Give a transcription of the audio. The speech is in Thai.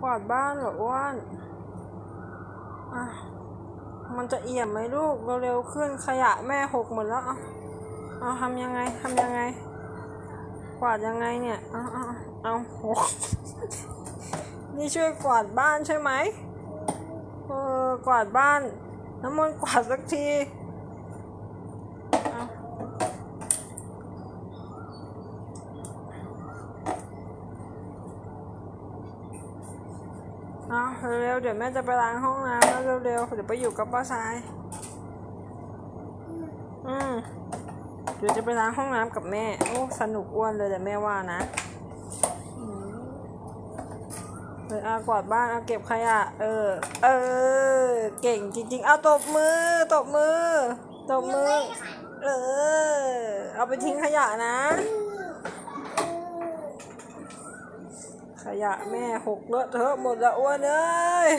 กวาดบ้านเหรออ้วนอะมันจะเอี่ยมไหมลูกเร็วๆขึ้นขยะแม่หกหมดแล้วเอาเอาทำยังไงทำยังไง กวาดยังไงเนี่ยเอาเอาเอาหกนี่ช่วยกวาดบ้านใช่ไหมเออกวาดบ้านน้ำมันต์กวาดสักทีเอา เอาเร็วๆเดี๋ยวแม่จะไปล้างห้องน้ำแล้วเร็วๆเดี๋ยวไปอยู่กับป้าชาย อืมเดี๋ยวจะไปล้างห้องน้ำกับแม่ โอ้สนุกอ้วนเลยแต่แม่ว่านะเออเอากวาดบ้านเอาเก็บขยะ เออ เออ เก่งจริง ๆ เอาตบมือ ตบมือ ตบมือ เออ เอาไปทิ้งขยะนะ ขยะแม่หกเลอะเทอะหมดละอ้วนเอ้ย